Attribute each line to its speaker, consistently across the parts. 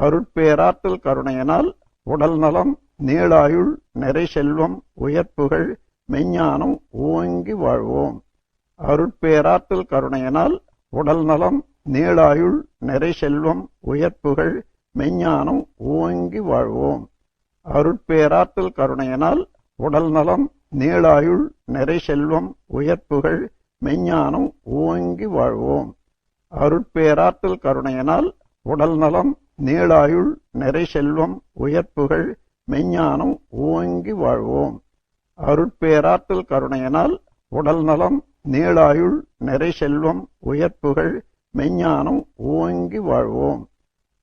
Speaker 1: அருட்பேராற்றல் கருணையினால் உடல் நலம் நீளாயுள் நிறை செல்வம் உயர்ப்புகள் மெஞ்ஞானம் ஓங்கி வாழ்வோம். அருட்பேராற்றல் கருணையினால் உடல் நலம் நீளாயுள் நிறை செல்வம் உயர்ப்புகள் மெஞ்ஞானம் ஓங்கி வாழ்வோம். அருட்பேராற்றல் கருணையினால் உடல் நலம் நீளாயுள் நிறை செல்வம் உயர்ப்புகள் மெஞ்ஞானம் ஓங்கி வாழ்வோம். அருட்பேராற்றல் கருணையினால் உடல் நலம் நீளாயுள் நிறை செல்வம் உயர்ப்புகள் மெஞ்ஞானம் ஓங்கி வாழ்வோம். அருட்பேராற்றல் கருணையினால் உடல் நலம் நீளாயுள் நிறை செல்வம் உயர்ப்புகள் மெஞ்ஞானம் ஓங்கி வாழ்வோம்.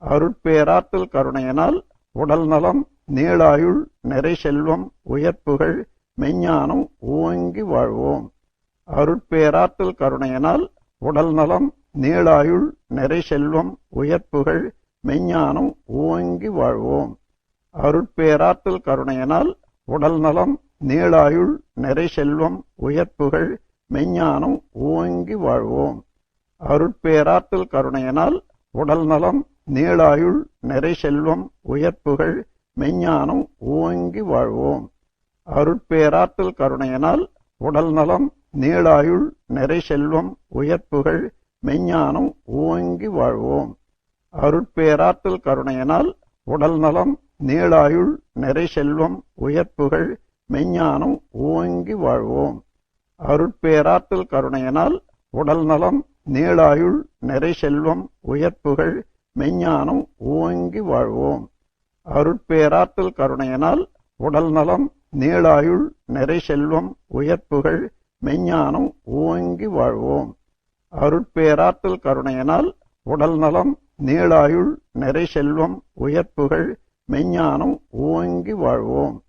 Speaker 1: அருட்பேராற்றல் கருணையினால் உடல் நலம் நீளாயுள் நிறை செல்வம் உயர்ப்புகள் மெஞ்ஞானம் ஓங்கி வாழ்வோம். அருட்பேராற்றல் கருணையினால் உடல் நலம் நீளாயுள் நிறை செல்வம் உயர்ப்புகள் மெய்ஞானம் ஓங்கி வாழ்வோம். அருட்பேராற்றல் கருணையினால் உடல் நலம் நீளாயுள் நிறை செல்வம் உயர்ப்புகள் மெய்ஞானம் ஓங்கி வாழ்வோம். அருட்பேராற்றல் கருணையினால் உடல் நலம் நீளாயுள் நிறை செல்வம் உயர்ப்புகள் மெய்ஞானம் ஓங்கி வாழ்வோம். அருட்பேராற்றல் கருணையினால் உடல் நலம் நீளாயுள் நிறை செல்வம் உயர்ப்புகள் மெய்ஞானம் ஓங்கி வாழ்வோம். அருட்பேராற்றல் கருணையினால் உடல் நலம் நீளாயுள் நிறை செல்வம் உயர்ப்புகள் மெஞ்ஞானம் ஓங்கி வாழ்வோம். அருட்பேராற்றல் கருணையினால் உடல் நலம் நீளாயுள் நிறை செல்வம் உயர்ப்புகள் மெஞ்ஞானம் ஓங்கி வாழ்வோம். அருட்பேராற்றல் கருணையினால் உடல் நலம் நீளாயுள் நிறை செல்வம் உயர்ப்புகள் மெஞ்ஞானம் ஓங்கி வாழ்வோம். அருட்பேராற்றல் கருணையினால் உடல் நலம் நீளாயுள் நிறை செல்வம் உயர்ப்புகள் மெஞ்ஞானம் ஓங்கி வாழ்வோம்.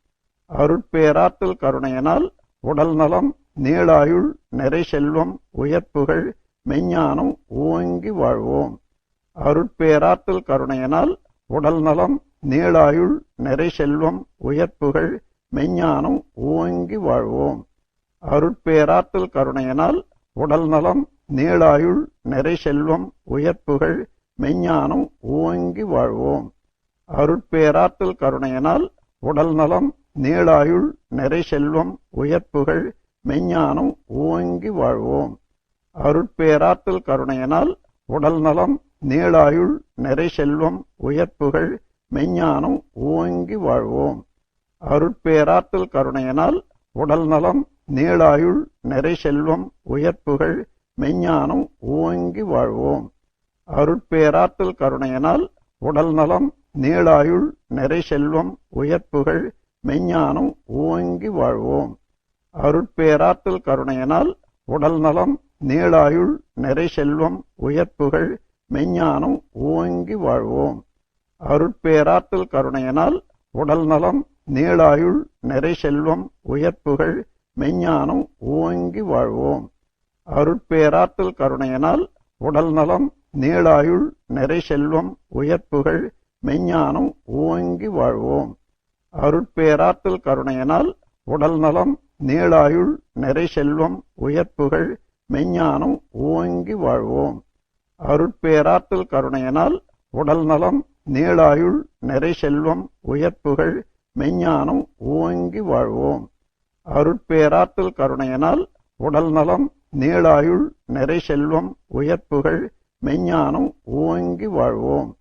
Speaker 1: அருட்பேராற்றல் கருணையினால் உடல் நலம் நீளாயுள் நிறை செல்வம் உயர்ப்புகள் மெஞ்ஞானம் ஓங்கி வாழ்வோம். அருட்பேராற்றல் கருணையினால் உடல் நலம் நீளாயுள் நிறை செல்வம் உயர்ப்புகள் மெஞ்ஞானம் ஓங்கி வாழ்வோம். அருட்பேராற்றல் கருணையினால் உடல் நலம் நீளாயுள் நிறை செல்வம் உயர்ப்புகள் மெஞ்ஞானம் ஓங்கி வாழ்வோம். அருட்பேராற்றல் கருணையினால் உடல் நலம் நீளாயுள் நிறை செல்வம் உயர்ப்புகள் மெஞ்ஞானம் ஓங்கி வாழ்வோம். அருட்பேராற்றல் கருணையினால் உடல் நலம் நீளாயுள் நிறை செல்வம் உயர்ப்புகள் மெஞ்ஞானம் ஓங்கி வாழ்வோம். அருட்பேராற்றல் கருணையினால் உடல் நலம் நீளாயுள் நிறை செல்வம் உயர்ப்புகள் மெஞ்ஞானம் ஓங்கி வாழ்வோம். அருட்பேராற்றல் கருணையினால் உடல் நலம் நீளாயுள் நிறை செல்வம் உயர்ப்புகள் மெஞ்ஞானம் ஓங்கி வாழ்வோம். அருட்பேராற்றல் கருணையினால் உடல் நலம் நீளாயுள் நிறை செல்வம் உயர்ப்புகள் மெஞ்ஞானம் ஓங்கி வாழ்வோம். அருட்பேராற்றல் கருணையினால் உடல் நலம் நீளாயுள் நிறை செல்வம் உயர்ப்புகள் மெஞ்ஞானம் ஓங்கி வாழ்வோம். அருட்பேராற்றல் கருணையினால் உடல் நலம் நீளாயுள் நிறை செல்வம் உயர்ப்புகள் மெஞ்ஞானம் ஓங்கி வாழ்வோம். அருட்பேராற்றல் கருணையினால் உடல் நலம் நீளாயுள் நிறை செல்வம் உயர்ப்புகள் மெஞ்ஞானம் ஓங்கி வாழ்வோம். அருட்பேராற்றல் கருணையினால் உடல் நலம் நீளாயுள் நிறை செல்வம் உயர்ப்புகள் மெஞ்ஞானம் ஓங்கி வாழ்வோம். அருட்பேராற்றல் கருணையினால் உடல் நலம் நீளாயுள் நிறை செல்வம் உயர்ப்புகள் மெஞ்ஞானம் ஓங்கி வாழ்வோம்.